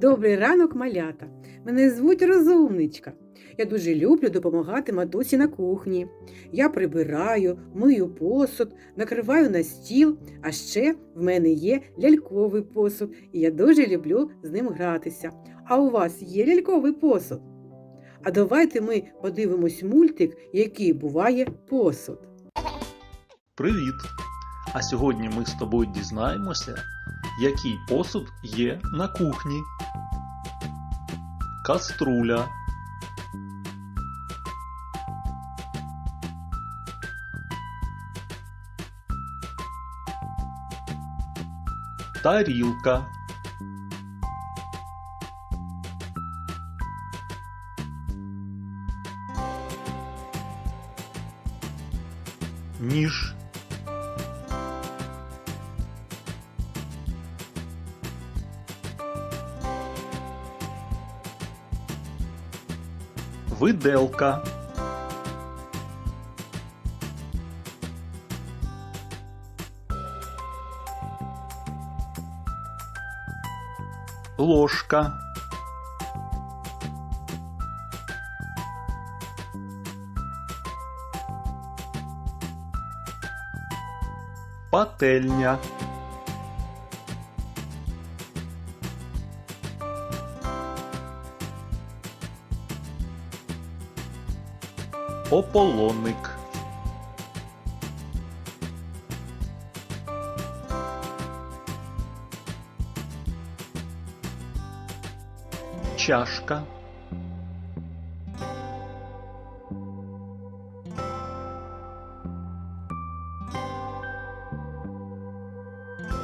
Добрий ранок, малята. Мене звуть Розумничка. Я дуже люблю допомагати матусі на кухні. Я прибираю, мию посуд, накриваю на стіл, а ще в мене є ляльковий посуд, і я дуже люблю з ним гратися. А у вас є ляльковий посуд? А давайте ми подивимось мультик, який буває посуд. Привіт! А сьогодні ми з тобою дізнаємося, який посуд є на кухні. Каструля. Тарілка. Ніж. Виделка. Ложка. Пательня. Ополоник. Чашка.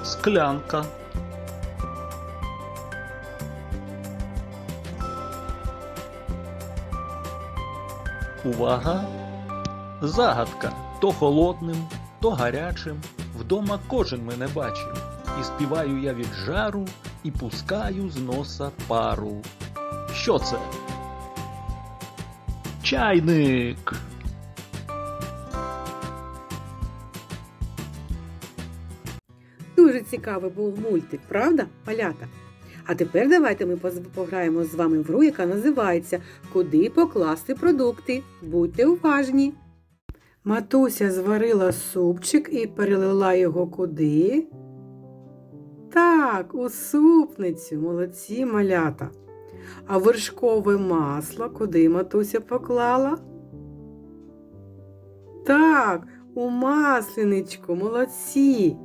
Склянка. Увага! Загадка то холодним, то гарячим. Вдома кожен мене бачив. І співаю я від жару, і пускаю з носа пару. Що це? Чайник. Дуже цікавий був мультик, правда, малята? А тепер давайте ми пограємо з вами в гру, яка називається Куди покласти продукти. Будьте уважні. Матуся зварила супчик і перелила його куди? Так, у супницю, молодці малята. А вершкове масло куди матуся поклала? Так, у масляничку, молодці.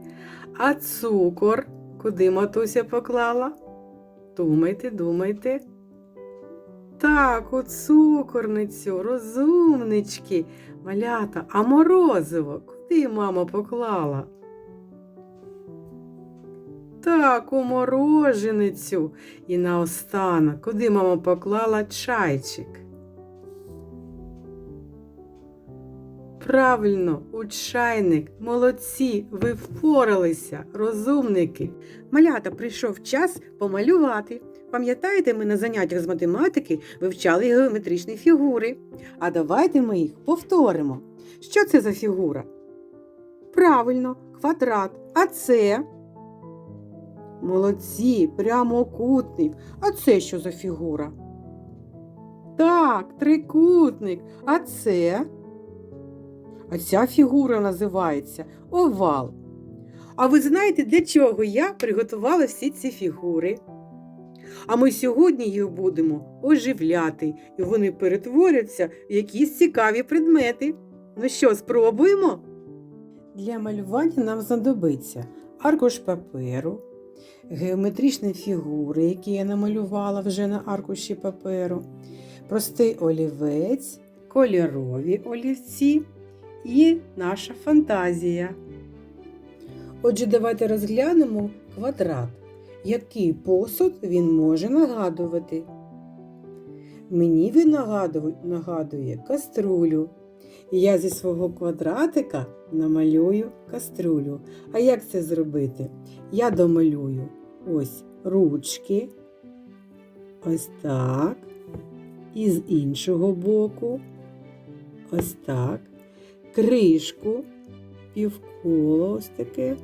А цукор куди матуся поклала? Думайте, думайте. Так, у цукорницю, розумнички, малята, а морозиво куди мама поклала? Так, у мороженицю. І наостанок, куди мама поклала чайчик? Правильно, у чайник. Молодці, ви впоралися, розумники. Малята прийшов час помалювати. Пам'ятаєте, ми на заняттях з математики вивчали геометричні фігури. А давайте ми їх повторимо. Що це за фігура? Правильно, квадрат. А це? Молодці, прямокутник. А це що за фігура? Так, трикутник. А це? А ця фігура називається овал. А ви знаєте, для чого я приготувала всі ці фігури? А ми сьогодні їх будемо оживляти, і вони перетворяться в якісь цікаві предмети. Ну що, спробуємо? Для малювання нам знадобиться аркуш паперу, геометричні фігури, які я намалювала вже на аркуші паперу, простий олівець, кольорові олівці і наша фантазія. Отже, давайте розглянемо квадрат. Який посуд він може нагадувати? Мені він нагадує, нагадує каструлю. І я зі свого квадратика намалюю каструлю. А як це зробити? Я домалюю ось ручки, ось так, і з іншого боку, ось так кришку, півколо ось таке.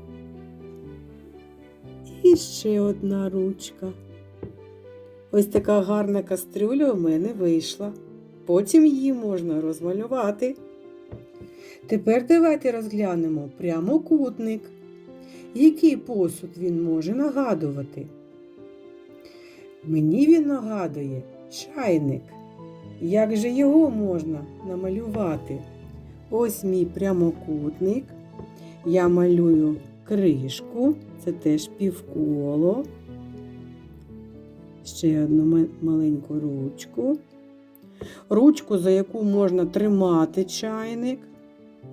І ще одна ручка. Ось така гарна кастрюля у мене вийшла. Потім її можна розмалювати. Тепер давайте розглянемо прямокутник. Який посуд він може нагадувати? Мені він нагадує чайник. Як же його можна намалювати? Ось мій прямокутник. Я малюю кришку, це теж півколо. Ще одну маленьку ручку. Ручку, за яку можна тримати чайник.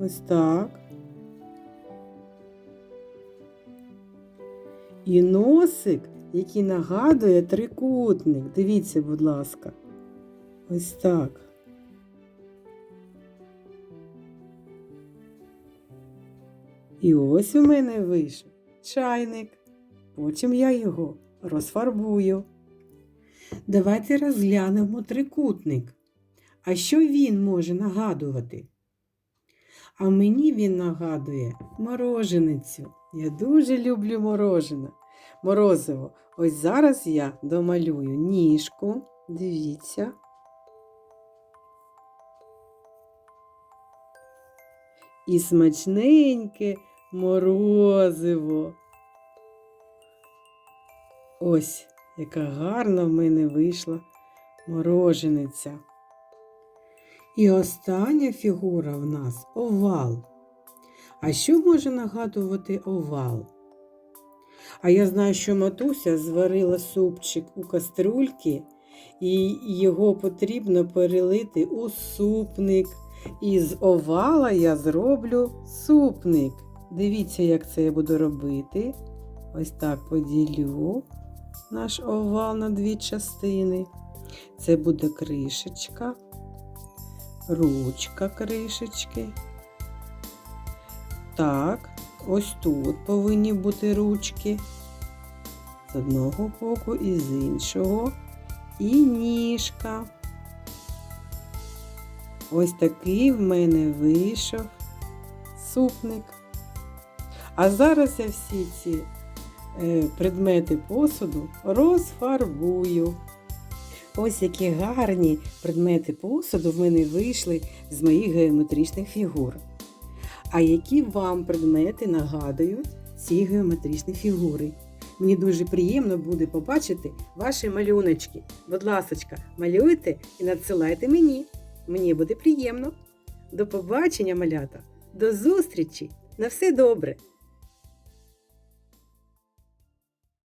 Ось так. І носик, який нагадує трикутник. Дивіться, будь ласка. Ось так. І ось у мене вийшов чайник. Потім я його розфарбую. Давайте розглянемо трикутник. А що він може нагадувати? А мені він нагадує мороженицю. Я дуже люблю морожене. Морозиво. Ось зараз я домалюю ніжку. Дивіться. І смачненьке морозиво. Ось, яка гарна в мене вийшла морожениця. І остання фігура в нас овал. А що може нагадувати овал? А я знаю, що матуся зварила супчик у каструльки, і його потрібно перелити у супник. І з овала я зроблю супник. Дивіться, як це я буду робити. Ось так поділю наш овал на дві частини. Це буде кришечка, ручка кришечки. Так, ось тут повинні бути ручки. З одного боку і з іншого. І ніжка. Ось такий в мене вийшов супник. А зараз я всі ці е, предмети посуду розфарбую. Ось які гарні предмети посуду в мене вийшли з моїх геометричних фігур. А які вам предмети нагадують ці геометричні фігури? Мені дуже приємно буде побачити ваші малюночки. Будь ласочка, малюйте і надсилайте мені. Мені буде приємно. До побачення, малята! До зустрічі! На все добре!